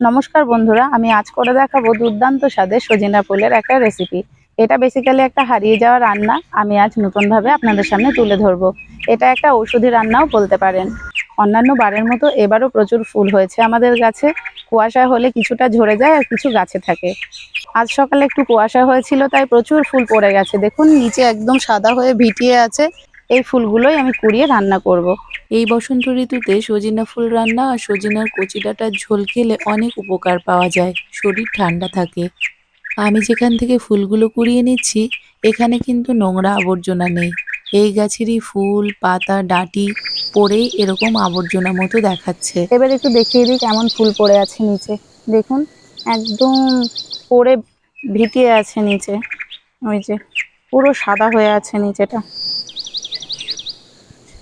নমস্কার বন্ধুরা, আমি আজ করে দেখাবো দুর্দান্ত স্বাদে সজিনা ফুলের একটা রেসিপি এটা বেসিক্যালি একটা হারিয়ে যাওয়া রান্না, আমি আজ নতুনভাবে আপনাদের সামনে তুলে ধরবো। এটা একটা ঔষধি রান্নাও বলতে পারেন। অন্যান্য বারের মতো এবারও প্রচুর ফুল হয়েছে আমাদের গাছে। কুয়াশা হলে কিছুটা ঝরে যায় আর কিছু গাছে থাকে। আজ সকালে একটু কুয়াশা হয়েছিল, তাই প্রচুর ফুল পড়ে গেছে। দেখুন, নিচে একদম সাদা হয়ে ভিটিয়ে আছে। এই ফুলগুলোই আমি কুড়িয়ে রান্না করব। এই বসন্ত ঋতুতে সজিনা ফুল রান্না আর সজিনার কচি ডাঁটার ঝোল খেলে অনেক উপকার পাওয়া যায় শরীর ঠান্ডা থাকে। আমি যেখান থেকে ফুলগুলো কুড়িয়ে নিচ্ছি এখানে কিন্তু নোংরা আবর্জনা নেই। এই গাছেরই ফুল পাতা ডাঁটি পড়েই এরকম আবর্জনা মতো দেখাচ্ছে। এবার একটু দেখিয়ে দিই কেমন ফুল পড়ে আছে নিচে। দেখুন একদম পড়ে ভিটিয়ে আছে নিচে। ওই যে পুরো সাদা হয়ে আছে নিচেটা।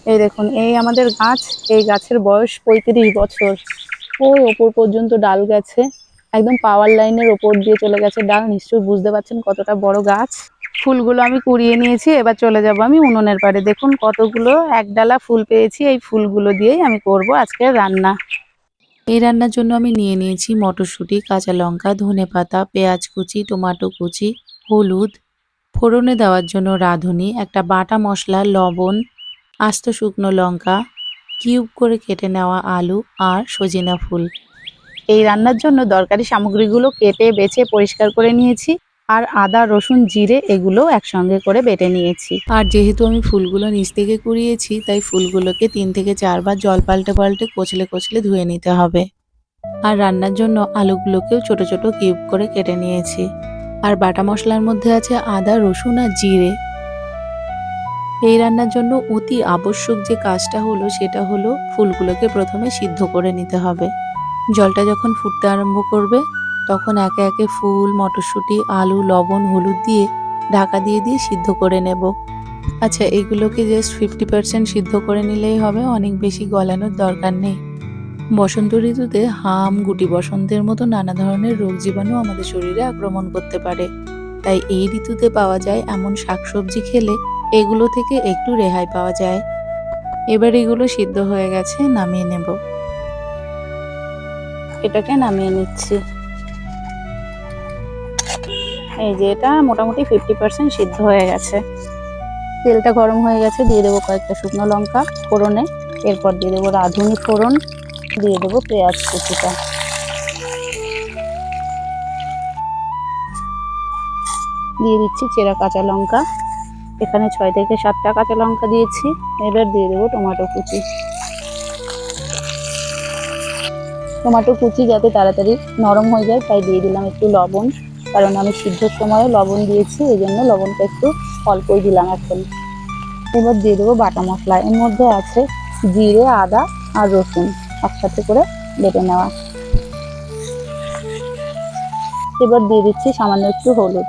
এই দেখুন, এই আমাদের গাছ, এই গাছের বয়স পঁয়ত্রিশ বছর। ওই ওপর পর্যন্ত ডাল গেছে, একদম পাওয়ার লাইনের ওপর দিয়ে চলে গেছে ডাল, নিশ্চয়ই বুঝতে পারছেন কতটা বড় গাছ। ফুলগুলো আমি কুড়িয়ে নিয়েছি, এবার চলে যাব আমি উনুনের পাড়ে। দেখুন কতগুলো এক ডালা ফুল পেয়েছি, এই ফুলগুলো দিয়েই আমি করব আজকে রান্না। এই রান্নার জন্য আমি নিয়ে নিয়েছি মটরশুঁটি, কাঁচা লঙ্কা, ধনে পাতা, পেঁয়াজ কুচি, টমাটো কুচি, হলুদ। ফোড়নে দেওয়ার জন্য রাঁধুনি, একটা বাটা মশলা, লবণ আস্ত শুকনো লঙ্কা, কিউব করে কেটে নেওয়া আলু আর সজিনা ফুল। এই রান্নার জন্য দরকারি সামগ্রীগুলো কেটে, বেছে, পরিষ্কার করে নিয়েছি আর আদা, রসুন, জিরে এগুলো একসঙ্গে করে বেটে নিয়েছি। আর যেহেতু আমি ফুলগুলো নিচ থেকে কুড়িয়েছি, তাই ফুলগুলোকে তিন থেকে চারবার জল পাল্টে পাল্টে কচলে কচলে ধুয়ে নিতে হবে। আর রান্নার জন্য আলুগুলোকেও ছোট ছোট কিউব করে কেটে নিয়েছি। আর বাটা মশলার মধ্যে আছে আদা, রসুন আর জিরে। এই রান্নার জন্য অতি আবশ্যক যে কাজটা হলো সেটা হলো ফুলগুলোকে প্রথমে সিদ্ধ করে নিতে হবে। জলটা যখন ফুটতে আরম্ভ করবে, তখন একে একে ফুল, মটরশুঁটি, আলু, লবণ, হলুদ দিয়ে ঢাকা দিয়ে দিয়ে সিদ্ধ করে নেব। আচ্ছা এগুলোকে জাস্ট ফিফটি পার্সেন্ট সিদ্ধ করে নিলেই হবে, অনেক বেশি গলানোর দরকার নেই। বসন্ত ঋতুতে হাম, গুটি বসন্তের মতো নানা ধরনের রোগ জীবাণু আমাদের শরীরে আক্রমণ করতে পারে। তাই এই ঋতুতে পাওয়া যায় এমন শাকসবজি খেলে এগুলো থেকে একটু রেহাই পাওয়া যায়। এবার এগুলো সিদ্ধ হয়ে গেছে, নামিয়ে নেব। এটাকে নামিয়ে নিচ্ছি। এই যে এটা মোটামুটি ফিফটি পার্সেন্ট সিদ্ধ হয়ে গেছে। তেলটা গরম হয়ে গেছে, দিয়ে দেবো কয়েকটা শুকনো লঙ্কা ফোড়নে। এরপর দিয়ে দেবো রাঁধুনি ফোড়ন, দিয়ে দেবো পেঁয়াজ কুচিটা। দিয়ে দিচ্ছি চেরা কাঁচা লঙ্কা। এখানে ছয় থেকে সাতটা কাঁচা লঙ্কা দিয়েছি। এবার দিয়ে দেবো টমেটো কুচি। টমেটো কুচি যাতে তাড়াতাড়ি নরম হয়ে যায়, তাই দিয়ে দিলাম একটু লবণ। কারণ আমি সিদ্ধর সময়ও লবণ দিয়েছি, এই জন্য লবণটা একটু অল্পই দিলাম এখন। এবার দিয়ে দেবো বাটা মশলা। এর মধ্যে আছে জিরে, আদা আর রসুন একসাথে করে বেটে নেওয়া। এবার দিয়ে দিচ্ছি সামান্য একটু হলুদ।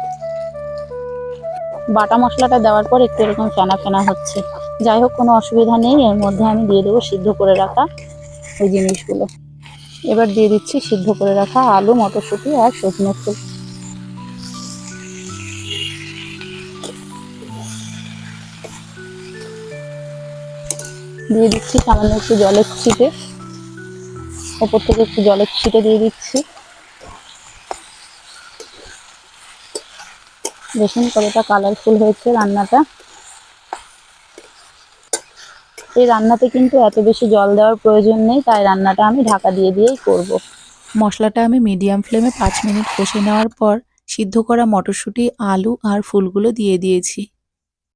বাটা মশলাটা দেওয়ার পর একটু এরকম ফেনা ফেনা হচ্ছে। যাই হোক, কোনো অসুবিধা নেই। এর মধ্যে আমি দিয়ে দেবো সিদ্ধ করে রাখা ওই জিনিসগুলো। এবার দিয়ে দিচ্ছি সিদ্ধ করে রাখা আলু, মটরশুঁটি আর সজনে ফুল। দিয়ে দিচ্ছি সামান্য একটু জলের ছিটে। ওপর থেকে একটু জলের ছিটে দিয়ে দিচ্ছি। দেখুন কতটা কালারফুল হয়েছে রান্নাটা। এই রান্নাতে কিন্তু এত বেশি জল দেওয়ার প্রয়োজন নেই, তাই রান্নাটা আমি ঢাকা দিয়ে দিয়েই করব। মশলাটা আমি মিডিয়াম ফ্লেমে পাঁচ মিনিট কষে নেওয়ার পর সিদ্ধ করা মটরশুঁটি, আলু আর ফুলগুলো দিয়ে দিয়েছি।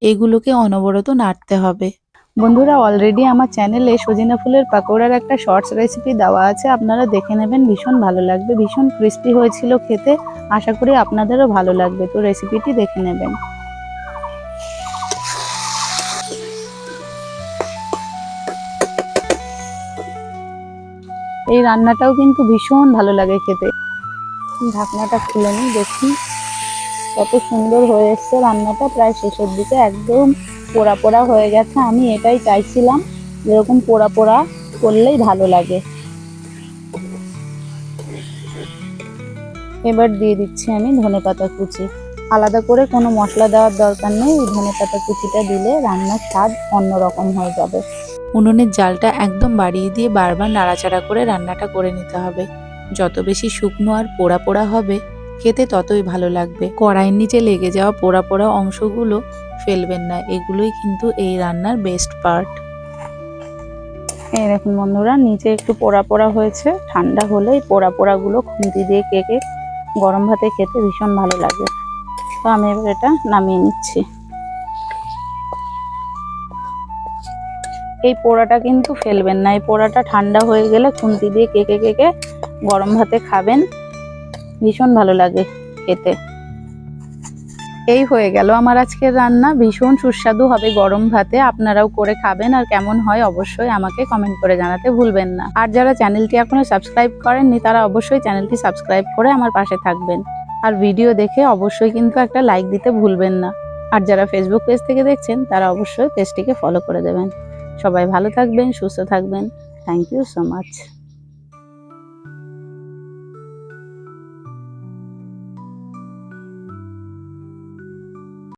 এগুলোকে অনবরত নাড়তে হবে। বন্ধুরা অলরেডি আমার চ্যানেলে সজিনা ফুলের পাকোড়ার একটা শর্টস রেসিপি দেওয়া আছে। আপনারা দেখে নেবেন, ভীষণ ভালো লাগবে, ভীষণ ক্রিস্পি হয়েছিল খেতে। আশা করি আপনাদেরও ভালো লাগবে, তো রেসিপিটি দেখে নেবেন। এই রান্নাটাও কিন্তু ভীষণ ভালো লাগে খেতে। ঢাকনাটা খুলে নিই, দেখি কত সুন্দর হয়ে এসছে রান্নাটা। প্রায় শেষের দিকে একদম পোড়া পোড়া হয়ে গেছে, আমি এটাই চাইছিলাম, যেরকম পোড়া পোড়া করলেই ভালো লাগে। এবার দিয়ে দিচ্ছি আমি ধনেপাতা কুচি। আলাদা করে কোনো মশলা দেওয়ার দরকার নেই, এই ধনেপাতা কুচিটা দিলে রান্নার স্বাদ অন্যরকম হয়ে যাবে। উনুনের জালটা একদম বাড়িয়ে দিয়ে বারবার নাড়াচাড়া করে রান্নাটা করে নিতে হবে। যত বেশি শুকনো আর পোড়া পোড়া হবে, খেতে ততই ভালো লাগবে। কড়াইয়ের নিচে লেগে যাওয়া পোড়া পোড়া অংশগুলো ফেলবেন না, এগুলোই কিন্তু এই রান্নার বেস্ট পার্ট এই দেখুন বন্ধুরা, নিচে একটু পোড়া পোড়া হয়েছে, ঠান্ডা হলে এই পোড়া পোড়াগুলো খুন্তি দিয়ে কেকে গরম ভাতে খেতে ভীষণ ভালো লাগে। তো আমি এবার এটা নামিয়ে নিচ্ছি। এই পোড়াটা কিন্তু ফেলবেন না, এই পোড়াটা ঠান্ডা হয়ে গেলে খুন্তি দিয়ে কেকে কেকে গরম ভাতে খাবেন, ভীষণ ভালো লাগে খেতে। এই হয়ে গেল। আমার আজকের রান্না ভীষণ সুস্বাদু হবে গরম ভাতে। আপনারাও করে খাবেন আর কেমন হয় অবশ্যই আমাকে কমেন্ট করে জানাতে ভুলবেন না। আর যারা চ্যানেলটি এখনও সাবস্ক্রাইব করেননি, তারা অবশ্যই চ্যানেলটি সাবস্ক্রাইব করে আমার পাশে থাকবেন। আর ভিডিও দেখে অবশ্যই কিন্তু একটা লাইক দিতে ভুলবেন না। আর যারা ফেসবুক পেজ থেকে দেখছেন, তারা অবশ্যই পেজটিকে ফলো করে দেবেন। সবাই ভালো থাকবেন, সুস্থ থাকবেন। Thank you so much